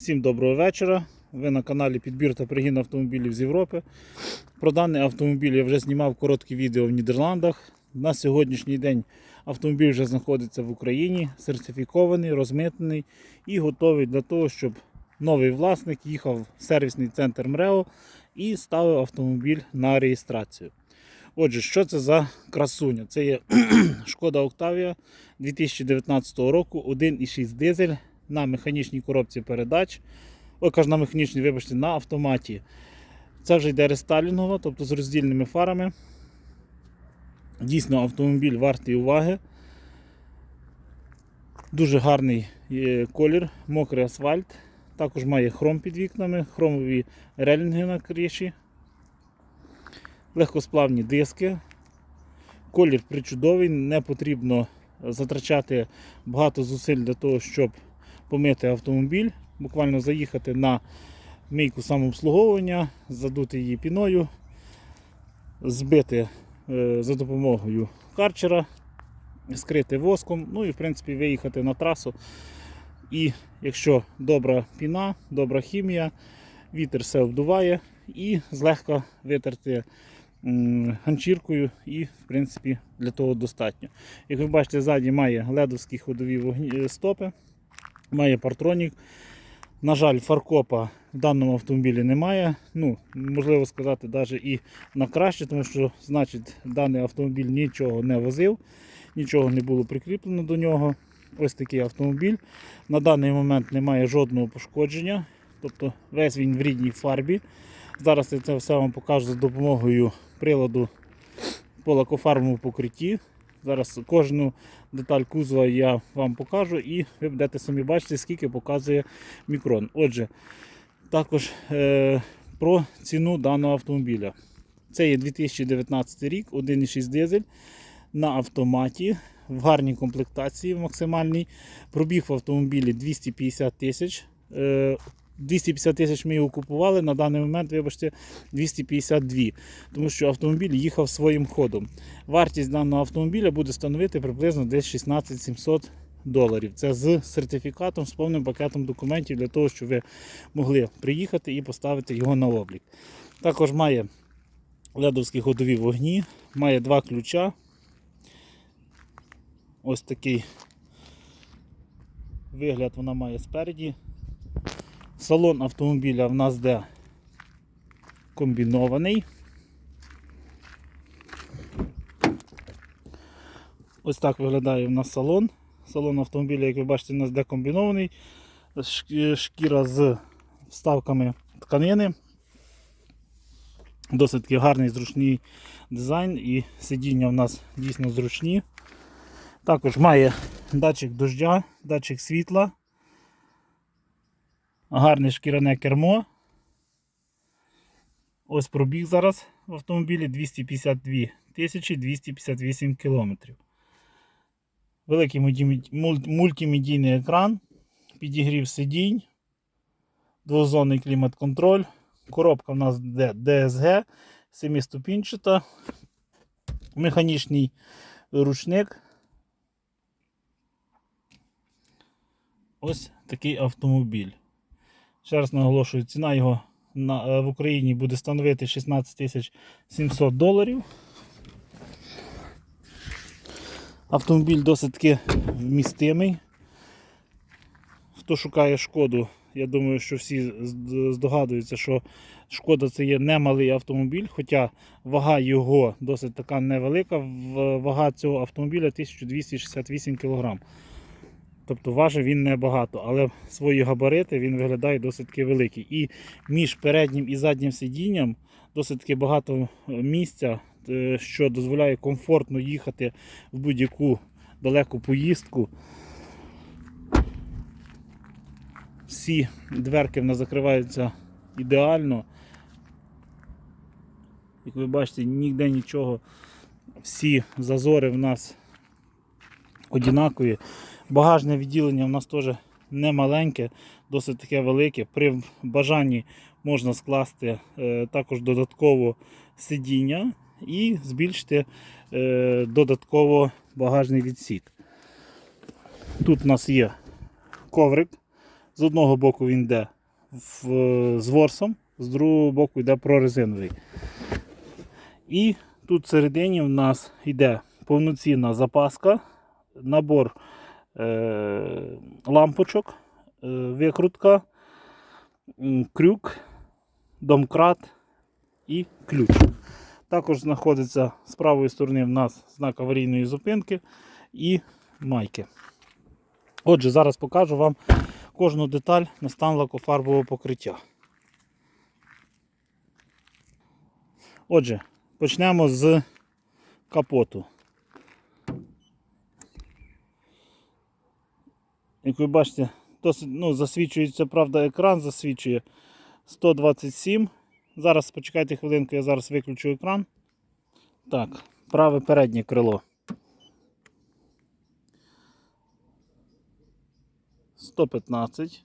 Всім доброго вечора. Ви на каналі Підбір та пригін автомобілів з Європи. Про даний автомобіль я вже знімав коротке відео в Нідерландах. На сьогоднішній день автомобіль вже знаходиться в Україні, сертифікований, розмитнений і готовий для того, щоб новий власник їхав в сервісний центр МРЕО і ставив автомобіль на реєстрацію. Отже, що це за красуня? Це є Шкода Октавія 2019 року, 1,6 дизель на механічній коробці передач. Ой, кажу, на механічній, вибачте, на автоматі. Це вже йде рестайлінгова, тобто з роздільними фарами. Дійсно, автомобіль вартий уваги. Дуже гарний колір, мокрий асфальт. Також має хром під вікнами, хромові релінги на криші, легкосплавні диски. Колір причудовий, не потрібно затрачати багато зусиль для того, щоб помити автомобіль, буквально заїхати на мийку самообслуговування, задути її піною, збити е, за допомогою карчера, скрити воском, ну і в принципі виїхати на трасу. І якщо добра піна, добра хімія, вітер все обдуває і злегка витерти ганчіркою і в принципі для того достатньо. Як ви бачите, ззаді має ледовські ходові вогні, е, стопи. Має партронік. На жаль, фаркопа в даному автомобілі немає. Ну, можливо сказати, навіть і на краще, тому що значить, даний автомобіль нічого не возив, нічого не було прикріплено до нього. Ось такий автомобіль. На даний момент немає жодного пошкодження. Тобто весь він в рідній фарбі. Зараз я це все вам покажу за допомогою приладу по лакофарбовому покритті. Зараз кожну деталь кузова я вам покажу і ви будете самі бачити, скільки показує мікрон. Отже, також е, про ціну даного автомобіля. Це є 2019 рік, 1,6 дизель на автоматі в гарній комплектації в максимальній. Пробіг в автомобілі 250 тисяч. Е, 250 тисяч ми його купували, на даний момент, вибачте, 252, тому що автомобіль їхав своїм ходом. Вартість даного автомобіля буде становити приблизно десь 16 700 доларів. Це з сертифікатом, з повним пакетом документів для того, щоб ви могли приїхати і поставити його на облік. Також має ледовські ходові вогні, має два ключа. Ось такий вигляд вона має спереді. Салон автомобіля в нас де комбінований. Ось так виглядає в нас салон. Салон автомобіля, як ви бачите, у нас де комбінований. Шкіра з вставками тканини. Досить таки гарний зручний дизайн і сидіння в нас дійсно зручні. Також має датчик дождя, датчик світла. Гарне шкіряне кермо. Ось пробіг зараз в автомобілі 252 тисячі 258 кілометрів. Великий мультимедійний екран, підігрів сидінь, двозонний клімат-контроль. Коробка в нас DSG, семиступінчата, механічний ручник. Ось такий автомобіль. Ще раз наголошую, ціна його на, е, в Україні буде становити 16 тисяч 700 доларів. Автомобіль досить таки вмістимий. Хто шукає шкоду, я думаю, що всі здогадуються, що шкода це є немалий автомобіль, хоча вага його досить така невелика. Вага цього автомобіля 1268 кг. Тобто важив він небагато, але свої габарити він виглядає досить таки великий. І між переднім і заднім сидінням досить багато е, місця, е, що дозволяє комфортно їхати в будь-яку далеку поїздку. Всі дверки в нас закриваються ідеально. Як ви бачите, ніде нічого, всі зазори в нас однакові. Багажне відділення в нас теж не маленьке, досить таке велике. При бажанні можна скласти е, також додатково сидіння і збільшити е, додатково багажний відсік. Тут у нас є коврик З одного боку він йде в, з ворсом, з другого боку йде прорезиновий. І тут всередині в нас йде повноцінна запаска, набор е, лампочок, е, викрутка, крюк, домкрат і ключ. Також знаходиться з правої сторони в нас знак аварійної зупинки і майки. Отже, зараз покажу вам кожну деталь на стан лакофарбового покриття. Отже, почнемо з капоту. Як ви бачите, досить, ну, засвічується, правда, екран засвічує 127. Зараз почекайте хвилинку, я зараз виключу екран. Так, праве переднє крило. 115.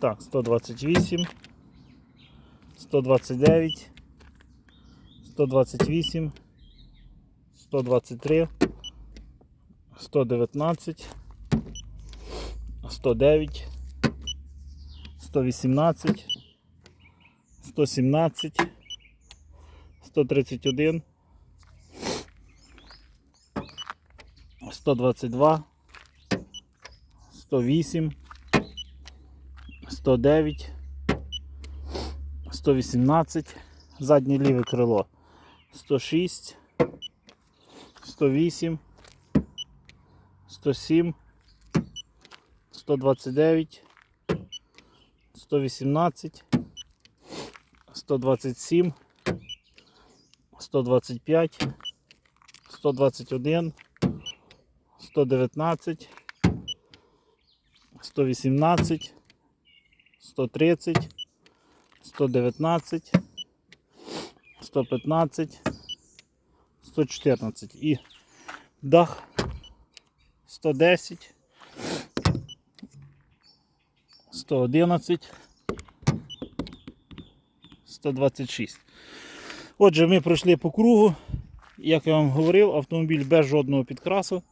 Так, 128, 129, 128, 123, 119, 109, 118, 117, 131, 122, 108, 109, 118, заднє ліве крило 106, 108, 107, 129, 118, 127, 125, 121, 119, 118, 130, 119, 115, 114 і дах 110, 111, 126. Отже, ми пройшли по кругу. Як я вам говорив, автомобіль без жодного підкрасу.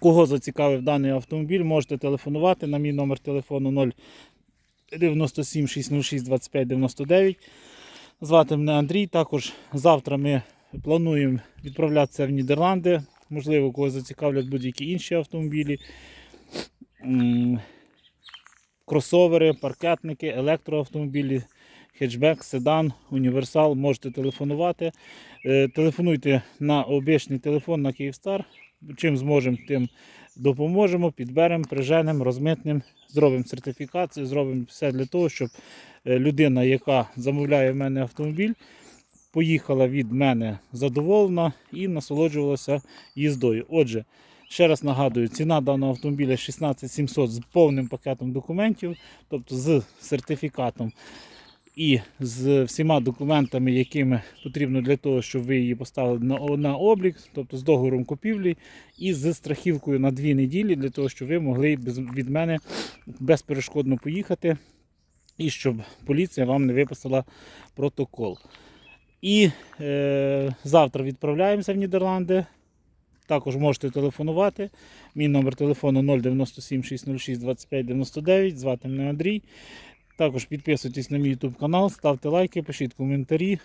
Кого зацікавив даний автомобіль, можете телефонувати на мій номер телефону 097 606 25 99. Звати мене Андрій. Також завтра ми плануємо відправлятися в Нідерланди. Можливо, когось зацікавлять будь-які інші автомобілі. Кросовери, паркетники, електроавтомобілі, хетчбек, седан, універсал. Можете телефонувати. Е, Телефонуйте на обичний телефон на Київстар. Чим зможемо, тим допоможемо, підберемо, приженемо, розмитнемо, зробимо сертифікацію, зробимо все для того, щоб е, людина, яка замовляє в мене автомобіль, поїхала від мене задоволена і насолоджувалася їздою. Отже, ще раз нагадую, ціна даного автомобіля 16 700 з повним пакетом документів, тобто з сертифікатом і з всіма документами, якими потрібно для того, щоб ви її поставили на, на облік, тобто з договором купівлі, і з страхівкою на дві неділі, для того, щоб ви могли від мене безперешкодно поїхати, і щоб поліція вам не виписала протокол. І е, завтра відправляємося в Нідерланди. Також можете телефонувати. Мій номер телефону 097 606 25 99. Звати мене Андрій. Також підписуйтесь на мій YouTube канал, ставте лайки, пишіть коментарі.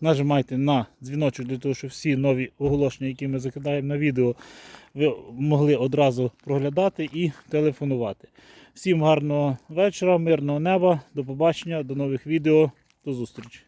Нажимайте на дзвіночок для того, щоб всі нові оголошення, які ми закидаємо на відео, ви могли одразу проглядати і телефонувати. Всім гарного вечора, мирного неба, до побачення, до нових відео, до зустрічі.